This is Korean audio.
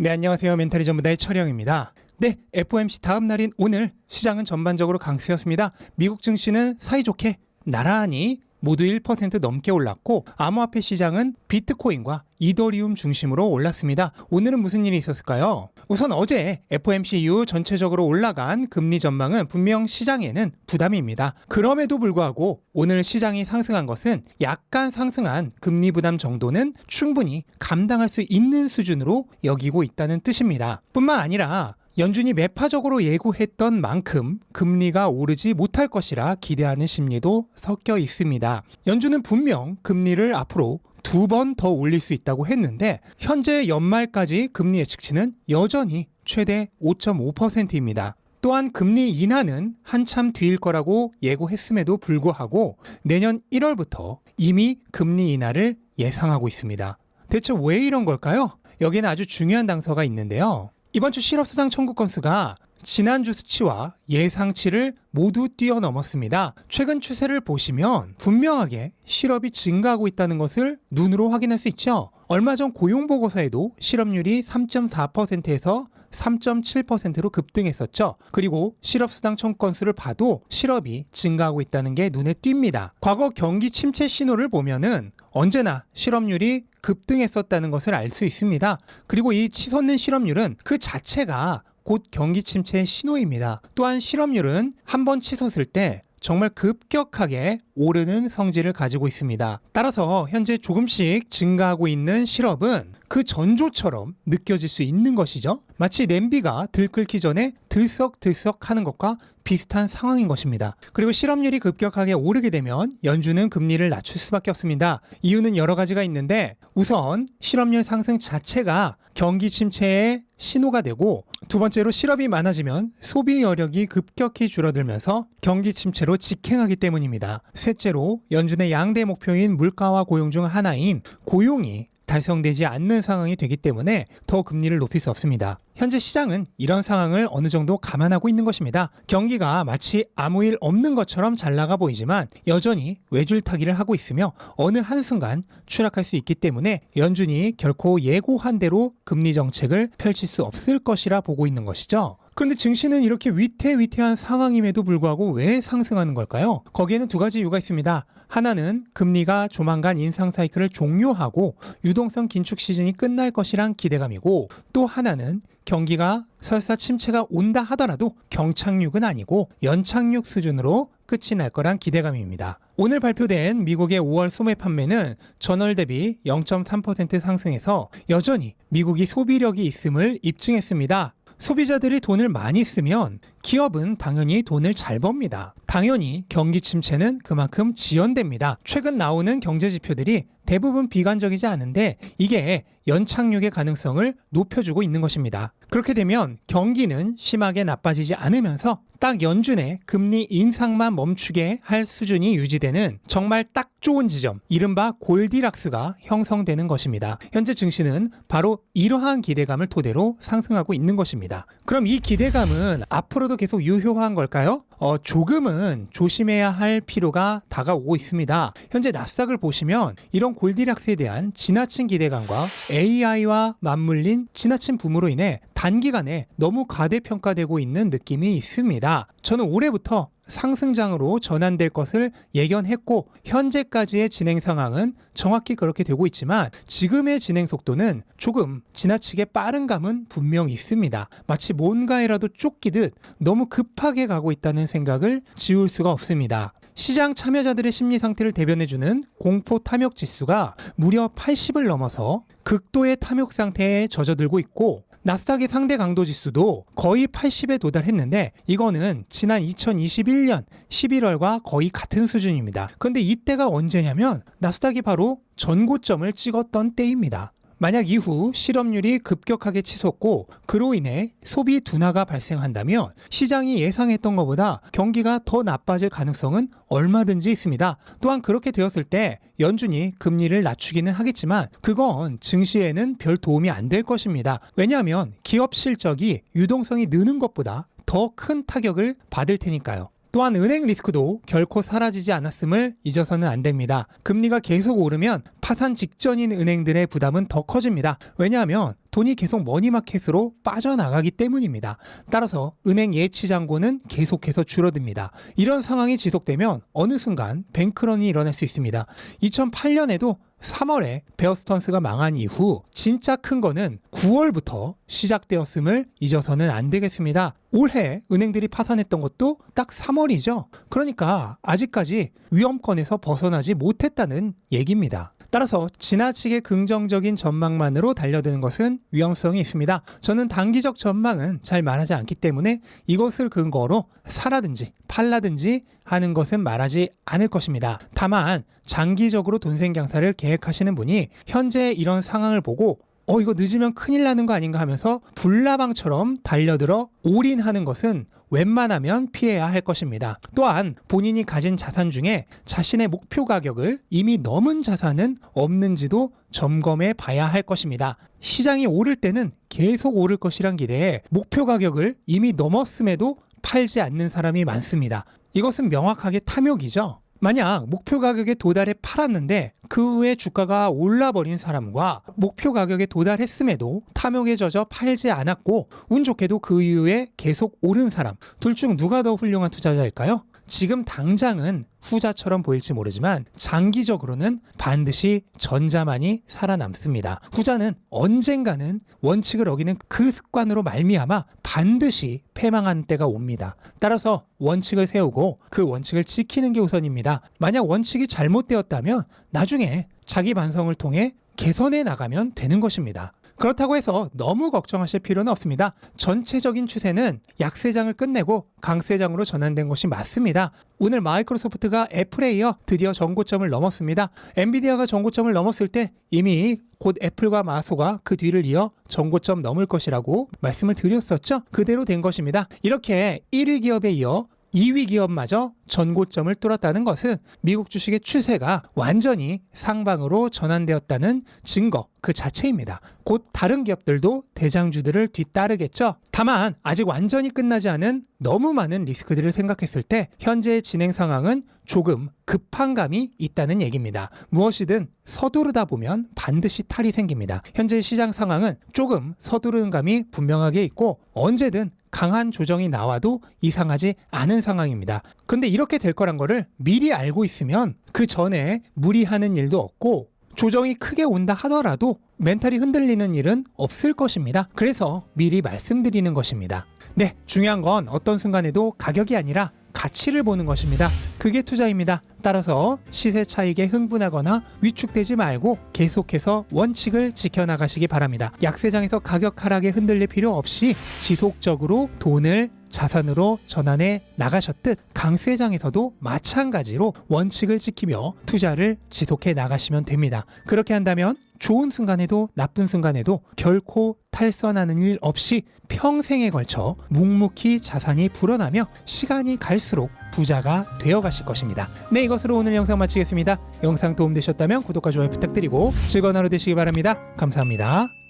네, 안녕하세요. 멘탈이 전부다의 철영입니다. 네, FOMC 다음 날인 오늘 시장은 전반적으로 강세였습니다. 미국 증시는 사이좋게 나란히 모두 1% 넘게 올랐고 암호화폐 시장은 비트코인과 이더리움 중심으로 올랐습니다. 오늘은 무슨 일이 있었을까요? 우선 어제 FOMC 이후 전체적으로 올라간 금리 전망은 분명 시장에는 부담입니다. 그럼에도 불구하고 오늘 시장이 상승한 것은 약간 상승한 금리 부담 정도는 충분히 감당할 수 있는 수준으로 여기고 있다는 뜻입니다. 뿐만 아니라 연준이 매파적으로 예고했던 만큼 금리가 오르지 못할 것이라 기대하는 심리도 섞여 있습니다. 연준은 분명 금리를 앞으로 두 번 더 올릴 수 있다고 했는데 현재 연말까지 금리 예측치는 여전히 최대 5.5%입니다. 또한 금리 인하는 한참 뒤일 거라고 예고했음에도 불구하고 내년 1월부터 이미 금리 인하를 예상하고 있습니다. 대체 왜 이런 걸까요? 여기는 아주 중요한 단서가 있는데요. 이번 주 실업수당 청구 건수가 지난주 수치와 예상치를 모두 뛰어넘었습니다. 최근 추세를 보시면 분명하게 실업이 증가하고 있다는 것을 눈으로 확인할 수 있죠. 얼마 전 고용보고서에도 실업률이 3.4%에서 3.7%로 급등했었죠. 그리고 실업 수당 청구 건수를 봐도 실업이 증가하고 있다는 게 눈에 띕니다. 과거 경기 침체 신호를 보면은 언제나 실업률이 급등했었다는 것을 알 수 있습니다. 그리고 이 치솟는 실업률은 그 자체가 곧 경기 침체의 신호입니다. 또한 실업률은 한 번 치솟을 때 정말 급격하게 오르는 성질을 가지고 있습니다. 따라서 현재 조금씩 증가하고 있는 실업은 그 전조처럼 느껴질 수 있는 것이죠. 마치 냄비가 들끓기 전에 들썩들썩 하는 것과 비슷한 상황인 것입니다. 그리고 실업률이 급격하게 오르게 되면 연준은 금리를 낮출 수밖에 없습니다. 이유는 여러 가지가 있는데 우선 실업률 상승 자체가 경기 침체의 신호가 되고 두 번째로 실업이 많아지면 소비 여력이 급격히 줄어들면서 경기 침체로 직행하기 때문입니다. 셋째로 연준의 양대 목표인 물가와 고용 중 하나인 고용이 달성되지 않는 상황이 되기 때문에 더 금리를 높일 수 없습니다. 현재 시장은 이런 상황을 어느 정도 감안하고 있는 것입니다. 경기가 마치 아무 일 없는 것처럼 잘 나가 보이지만 여전히 외줄타기를 하고 있으며 어느 한순간 추락할 수 있기 때문에 연준이 결코 예고한 대로 금리 정책을 펼칠 수 없을 것이라 보고 있는 것이죠. 그런데 증시는 이렇게 위태위태한 상황임에도 불구하고 왜 상승하는 걸까요? 거기에는 두 가지 이유가 있습니다. 하나는 금리가 조만간 인상 사이클을 종료하고 유동성 긴축 시즌이 끝날 것이란 기대감이고 또 하나는 경기가 설사 침체가 온다 하더라도 경착륙은 아니고 연착륙 수준으로 끝이 날 거란 기대감입니다. 오늘 발표된 미국의 5월 소매 판매는 전월 대비 0.3% 상승해서 여전히 미국이 소비력이 있음을 입증했습니다. 소비자들이 돈을 많이 쓰면 기업은 당연히 돈을 잘 법니다. 당연히 경기 침체는 그만큼 지연됩니다. 최근 나오는 경제 지표들이 대부분 비관적이지 않은데 이게 연착륙의 가능성을 높여주고 있는 것입니다. 그렇게 되면 경기는 심하게 나빠지지 않으면서 딱 연준의 금리 인상만 멈추게 할 수준이 유지되는 정말 딱 좋은 지점, 이른바 골디락스가 형성되는 것입니다. 현재 증시는 바로 이러한 기대감을 토대로 상승하고 있는 것입니다. 그럼 이 기대감은 앞으로도 계속 유효한 걸까요? 어, 조금은 조심해야 할 필요가 다가오고 있습니다. 현재 나스닥을 보시면 이런 골디락스에 대한 지나친 기대감과 AI와 맞물린 지나친 붐으로 인해 단기간에 너무 과대평가되고 있는 느낌이 있습니다. 저는 올해부터 상승장으로 전환될 것을 예견했고 현재까지의 진행 상황은 정확히 그렇게 되고 있지만 지금의 진행 속도는 조금 지나치게 빠른 감은 분명 있습니다. 마치 뭔가에라도 쫓기듯 너무 급하게 가고 있다는 생각을 지울 수가 없습니다. 시장 참여자들의 심리 상태를 대변해주는 공포 탐욕 지수가 무려 80을 넘어서 극도의 탐욕 상태에 젖어들고 있고 나스닥의 상대 강도 지수도 거의 80에 도달했는데 이거는 지난 2021년 11월과 거의 같은 수준입니다. 그런데 이때가 언제냐면 나스닥이 바로 전고점을 찍었던 때입니다. 만약 이후 실업률이 급격하게 치솟고 그로 인해 소비 둔화가 발생한다면 시장이 예상했던 것보다 경기가 더 나빠질 가능성은 얼마든지 있습니다. 또한 그렇게 되었을 때 연준이 금리를 낮추기는 하겠지만 그건 증시에는 별 도움이 안 될 것입니다. 왜냐하면 기업 실적이 유동성이 느는 것보다 더 큰 타격을 받을 테니까요. 또한 은행 리스크도 결코 사라지지 않았음을 잊어서는 안 됩니다. 금리가 계속 오르면 파산 직전인 은행들의 부담은 더 커집니다. 왜냐하면 돈이 계속 머니마켓으로 빠져나가기 때문입니다. 따라서 은행 예치 잔고는 계속해서 줄어듭니다. 이런 상황이 지속되면 어느 순간 뱅크런이 일어날 수 있습니다. 2008년에도 3월에 베어스턴스가 망한 이후 진짜 큰 거는 9월부터 시작되었음을 잊어서는 안 되겠습니다. 올해 은행들이 파산했던 것도 딱 3월이죠. 그러니까 아직까지 위험권에서 벗어나지 못했다는 얘기입니다. 따라서 지나치게 긍정적인 전망만으로 달려드는 것은 위험성이 있습니다. 저는 단기적 전망은 잘 말하지 않기 때문에 이것을 근거로 사라든지 팔라든지 하는 것은 말하지 않을 것입니다. 다만 장기적으로 돈생 경사를 계획하시는 분이 현재 이런 상황을 보고 어 이거 늦으면 큰일 나는 거 아닌가 하면서 불나방처럼 달려들어 올인하는 것은 웬만하면 피해야 할 것입니다. 또한 본인이 가진 자산 중에 자신의 목표 가격을 이미 넘은 자산은 없는지도 점검해 봐야 할 것입니다. 시장이 오를 때는 계속 오를 것이란 기대에 목표 가격을 이미 넘었음에도 팔지 않는 사람이 많습니다. 이것은 명확하게 탐욕이죠. 만약 목표 가격에 도달해 팔았는데 그 후에 주가가 올라버린 사람과 목표 가격에 도달했음에도 탐욕에 젖어 팔지 않았고 운 좋게도 그 이후에 계속 오른 사람 둘 중 누가 더 훌륭한 투자자일까요? 지금 당장은 후자처럼 보일지 모르지만 장기적으로는 반드시 전자만이 살아남습니다. 후자는 언젠가는 원칙을 어기는 그 습관으로 말미암아 반드시 패망한 때가 옵니다. 따라서 원칙을 세우고 그 원칙을 지키는 게 우선입니다. 만약 원칙이 잘못되었다면 나중에 자기 반성을 통해 개선해 나가면 되는 것입니다. 그렇다고 해서 너무 걱정하실 필요는 없습니다. 전체적인 추세는 약세장을 끝내고 강세장으로 전환된 것이 맞습니다. 오늘 마이크로소프트가 애플에 이어 드디어 전고점을 넘었습니다. 엔비디아가 전고점을 넘었을 때 이미 곧 애플과 마소가 그 뒤를 이어 전고점 넘을 것이라고 말씀을 드렸었죠. 그대로 된 것입니다. 이렇게 1위 기업에 이어 2위 기업마저 전고점을 뚫었다는 것은 미국 주식의 추세가 완전히 상방으로 전환되었다는 증거 그 자체입니다. 곧 다른 기업들도 대장주들을 뒤따르겠죠. 다만 아직 완전히 끝나지 않은 너무 많은 리스크들을 생각했을 때 현재의 진행 상황은 조금 급한 감이 있다는 얘기입니다. 무엇이든 서두르다 보면 반드시 탈이 생깁니다. 현재 시장 상황은 조금 서두르는 감이 분명하게 있고 언제든 강한 조정이 나와도 이상하지 않은 상황입니다. 근데 이렇게 될 거란 거를 미리 알고 있으면 그 전에 무리하는 일도 없고 조정이 크게 온다 하더라도 멘탈이 흔들리는 일은 없을 것입니다. 그래서 미리 말씀드리는 것입니다. 네, 중요한 건 어떤 순간에도 가격이 아니라 가치를 보는 것입니다. 그게 투자입니다. 따라서 시세 차익에 흥분하거나 위축되지 말고 계속해서 원칙을 지켜나가시기 바랍니다. 약세장에서 가격 하락에 흔들릴 필요 없이 지속적으로 돈을 자산으로 전환해 나가셨듯 강세장에서도 마찬가지로 원칙을 지키며 투자를 지속해 나가시면 됩니다. 그렇게 한다면 좋은 순간에도 나쁜 순간에도 결코 탈선하는 일 없이 평생에 걸쳐 묵묵히 자산이 불어나며 시간이 갈수록 부자가 되어 가실 것입니다. 네, 이것으로 오늘 영상 마치겠습니다. 영상 도움되셨다면 구독과 좋아요 부탁드리고 즐거운 하루 되시기 바랍니다. 감사합니다.